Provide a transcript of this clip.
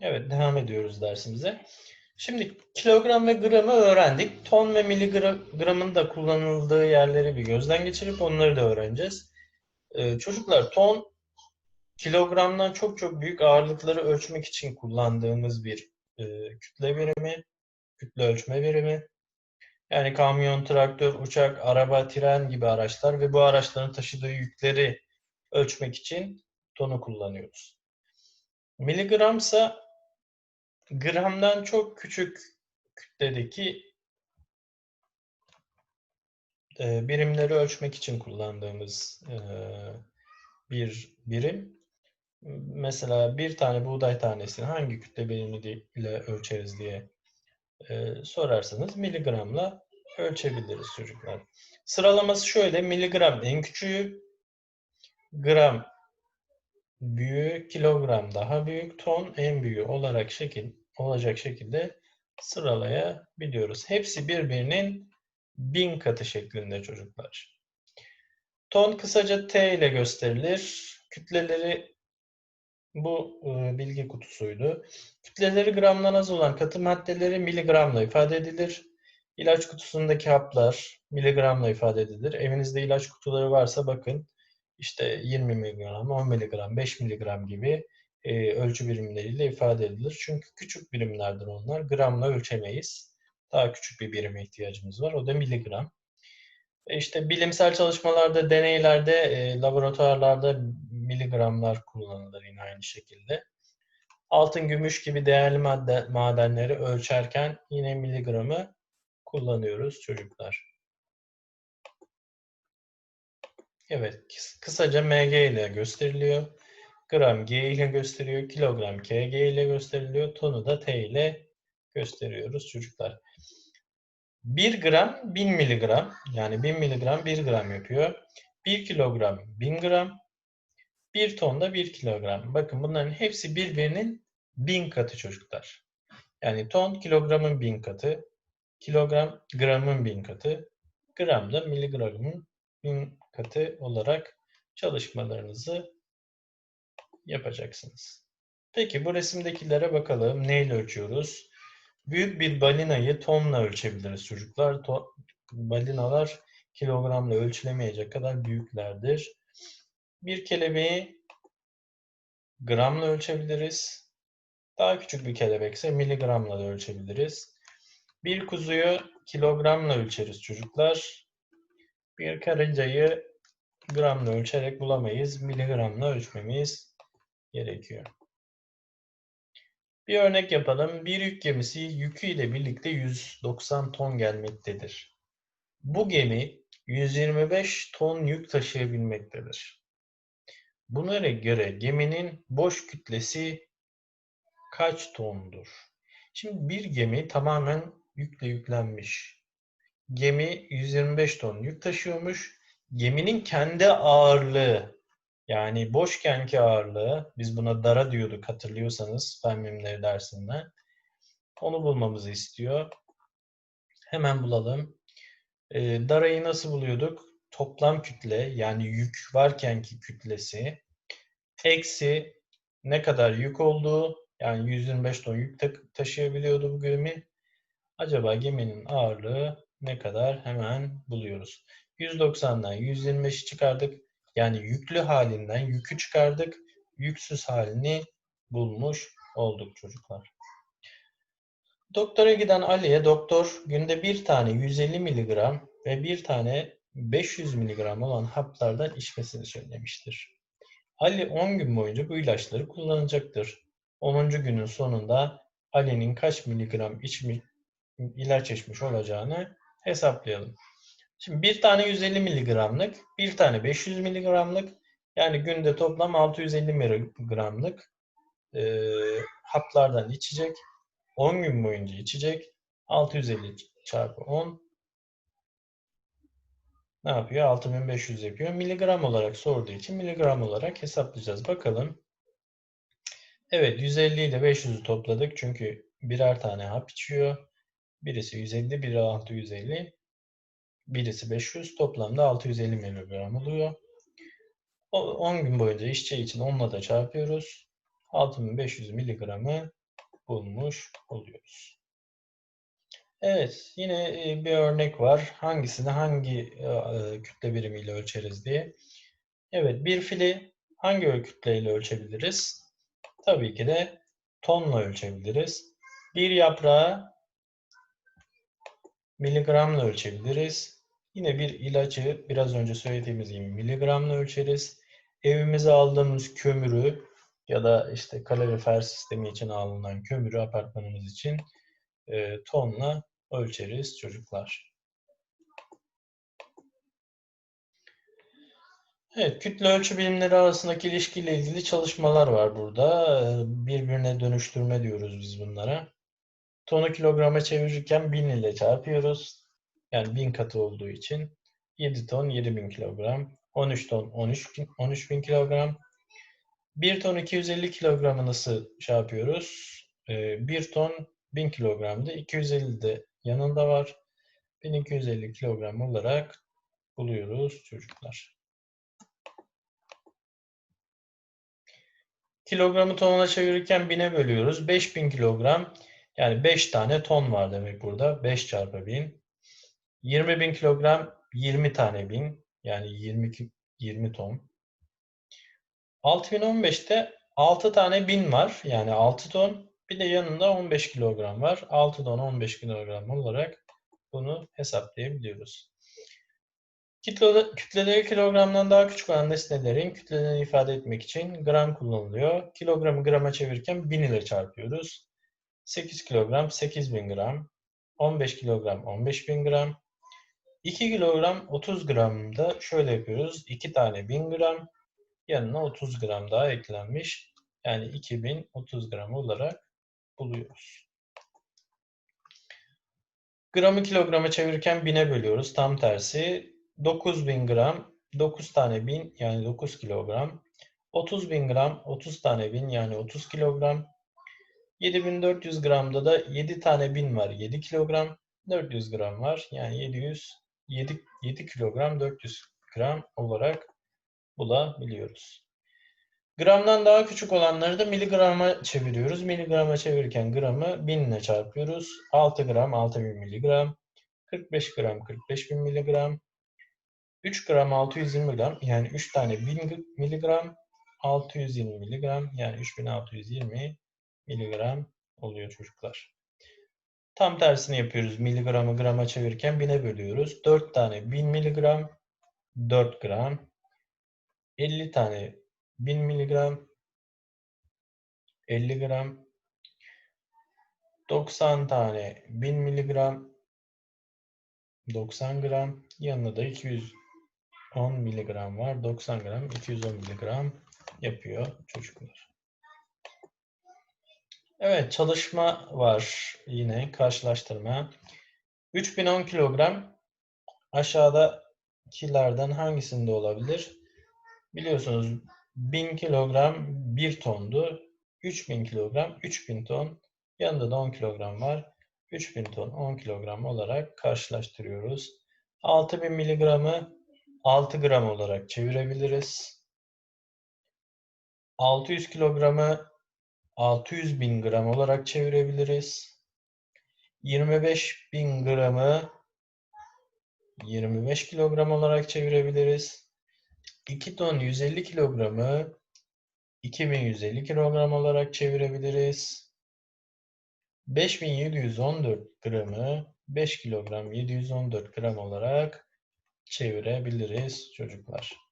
Evet, devam ediyoruz dersimize. Şimdi kilogram ve gramı öğrendik. Ton ve miligramın da kullanıldığı yerleri bir gözden geçirip onları da öğreneceğiz. Ee, çocuklar ton kilogramdan çok çok büyük ağırlıkları ölçmek için kullandığımız bir e, kütle birimi, kütle ölçme birimi. Yani kamyon, traktör, uçak, araba, tren gibi araçlar ve bu araçların taşıdığı yükleri ölçmek için tonu kullanıyoruz. Miligramsa gramdan çok küçük kütledeki e, birimleri ölçmek için kullandığımız e, bir birim. Mesela bir tane buğday tanesini hangi kütle birimi ile ölçeriz diye e, sorarsanız miligramla ölçebiliriz çocuklar. Sıralaması şöyle miligram en küçüğü, gram büyüğü, kilogram daha büyük, ton en büyüğü olarak şekil olacak şekilde sıralayabiliyoruz. Hepsi birbirinin bin katı şeklinde çocuklar. Ton kısaca T ile gösterilir. Kütleleri bu e, bilgi kutusuydu. Kütleleri gramdan az olan katı maddeleri miligramla ifade edilir. İlaç kutusundaki haplar miligramla ifade edilir. Evinizde ilaç kutuları varsa bakın işte 20 mg, 10 mg, 5 mg gibi e, ölçü birimleriyle ifade edilir. Çünkü küçük birimlerdir onlar. Gramla ölçemeyiz. Daha küçük bir birime ihtiyacımız var. O da miligram. E işte bilimsel çalışmalarda, deneylerde, e, laboratuvarlarda miligramlar kullanılır yine aynı şekilde. Altın, gümüş gibi değerli madde, madenleri ölçerken yine miligramı kullanıyoruz çocuklar. Evet, kısaca mg ile gösteriliyor. Gram g ile gösteriyor. Kilogram kg ile gösteriliyor. Tonu da t ile gösteriyoruz çocuklar. 1 gram 1000 miligram yani 1000 miligram 1 gram yapıyor. 1 kilogram 1000 gram. 1 ton da 1 kilogram. Bakın bunların hepsi birbirinin 1000 katı çocuklar. Yani ton kilogramın 1000 katı. Kilogram gramın 1000 katı. Gram da miligramın 1000 katı olarak çalışmalarınızı yapacaksınız. Peki bu resimdekilere bakalım. Neyle ölçüyoruz? Büyük bir balinayı tonla ölçebiliriz çocuklar. To balinalar kilogramla ölçülemeyecek kadar büyüklerdir. Bir kelebeği gramla ölçebiliriz. Daha küçük bir kelebekse miligramla da ölçebiliriz. Bir kuzuyu kilogramla ölçeriz çocuklar. Bir karıncayı gramla ölçerek bulamayız. Miligramla ölçmemiz gerekiyor. Bir örnek yapalım. Bir yük gemisi yüküyle birlikte 190 ton gelmektedir. Bu gemi 125 ton yük taşıyabilmektedir. Bunlara göre geminin boş kütlesi kaç tondur? Şimdi bir gemi tamamen yükle yüklenmiş. Gemi 125 ton yük taşıyormuş. Geminin kendi ağırlığı yani boşkenki ağırlığı, biz buna dara diyorduk hatırlıyorsanız fen bilimleri dersinden. Onu bulmamızı istiyor. Hemen bulalım. E, darayı nasıl buluyorduk? Toplam kütle yani yük varkenki kütlesi eksi ne kadar yük olduğu yani 125 ton yük taşıyabiliyordu bu gemi. Acaba geminin ağırlığı ne kadar hemen buluyoruz. 190'dan 125'i çıkardık. Yani yüklü halinden yükü çıkardık. Yüksüz halini bulmuş olduk çocuklar. Doktora giden Ali'ye doktor günde bir tane 150 mg ve bir tane 500 mg olan haplardan içmesini söylemiştir. Ali 10 gün boyunca bu ilaçları kullanacaktır. 10. günün sonunda Ali'nin kaç miligram içmiş, ilaç içmiş olacağını hesaplayalım. Şimdi bir tane 150 miligramlık, bir tane 500 miligramlık yani günde toplam 650 miligramlık e, haplardan içecek. 10 gün boyunca içecek. 650 çarpı 10 ne yapıyor? 6500 yapıyor. Miligram olarak sorduğu için miligram olarak hesaplayacağız. Bakalım. Evet 150 ile 500'ü topladık. Çünkü birer tane hap içiyor. Birisi 150, biri 650. Birisi 500. Toplamda 650 mg oluyor. 10 gün boyunca işçi için onunla da çarpıyoruz. 6500 mg'ı bulmuş oluyoruz. Evet, yine e, bir örnek var. Hangisini hangi e, e, kütle birimiyle ölçeriz diye. Evet, bir fili hangi kütleyle ölçebiliriz? Tabii ki de tonla ölçebiliriz. Bir yaprağı miligramla ölçebiliriz. Yine bir ilacı biraz önce söylediğimiz gibi miligramla ölçeriz. Evimize aldığımız kömürü ya da işte kalorifer sistemi için alınan kömürü apartmanımız için e, tonla ölçeriz çocuklar. Evet, kütle ölçü birimleri arasındaki ilişkiyle ilgili çalışmalar var burada. Birbirine dönüştürme diyoruz biz bunlara. Tonu kilograma çevirirken 1000 ile çarpıyoruz. Yani 1000 katı olduğu için 7 ton 7000 kilogram, 13 ton 13 13000 kilogram. 1 ton 250 kilogramı nasıl yapıyoruz? 1 ton 1000 kilogramdı. 250 de yanında var. 1250 kilogram olarak buluyoruz çocuklar. Kilogramı tona çevirirken bine bölüyoruz. 5000 kilogram yani 5 tane ton var demek burada. 5 çarpı 1000. 20 bin kilogram 20 tane bin. Yani 20, 20 ton. 6015'te 6 tane bin var. Yani 6 ton. Bir de yanında 15 kilogram var. 6 ton 15 kilogram olarak bunu hesaplayabiliyoruz. Kütle, kütleleri kilogramdan daha küçük olan nesnelerin kütlelerini ifade etmek için gram kullanılıyor. Kilogramı grama çevirirken 1000 ile çarpıyoruz. 8 kilogram 8000 gram, 15 kilogram 15000 gram, 2 kilogram 30 gramda şöyle yapıyoruz. 2 tane 1000 gram yanına 30 gram daha eklenmiş. Yani 2030 gram olarak buluyoruz. Gramı kilograma çevirirken bine bölüyoruz. Tam tersi 9000 gram 9 tane 1000 yani 9 kilogram. 30 bin gram 30 tane 1000 yani 30 kilogram. 7400 gramda da 7 tane 1000 var 7 kilogram. 400 gram var yani 700 7, 7 kilogram 400 gram olarak bulabiliyoruz. Gramdan daha küçük olanları da miligrama çeviriyoruz. Miligrama çevirirken gramı 1000 ile çarpıyoruz. 6 gram 6000 miligram. 45 gram 45000 miligram. 3 gram 620 gram yani 3 tane 1000 miligram 620 miligram yani 3620 miligram oluyor çocuklar. Tam tersini yapıyoruz. Miligramı grama çevirirken bine bölüyoruz. 4 tane 1000 miligram 4 gram 50 tane 1000 miligram 50 gram 90 tane 1000 miligram 90 gram yanında da 210 miligram var. 90 gram 210 miligram yapıyor çocuklar. Evet çalışma var yine karşılaştırma. 3010 kilogram aşağıdakilerden hangisinde olabilir? Biliyorsunuz 1000 kilogram 1 tondu. 3000 kilogram 3000 ton. Yanında da 10 kilogram var. 3000 ton 10 kilogram olarak karşılaştırıyoruz. 6000 miligramı 6 gram olarak çevirebiliriz. 600 kilogramı 600 bin gram olarak çevirebiliriz. 25 bin gramı 25 kilogram olarak çevirebiliriz. 2 ton 150 kilogramı 2150 kilogram olarak çevirebiliriz. 5714 gramı 5 kilogram 714 gram olarak çevirebiliriz çocuklar.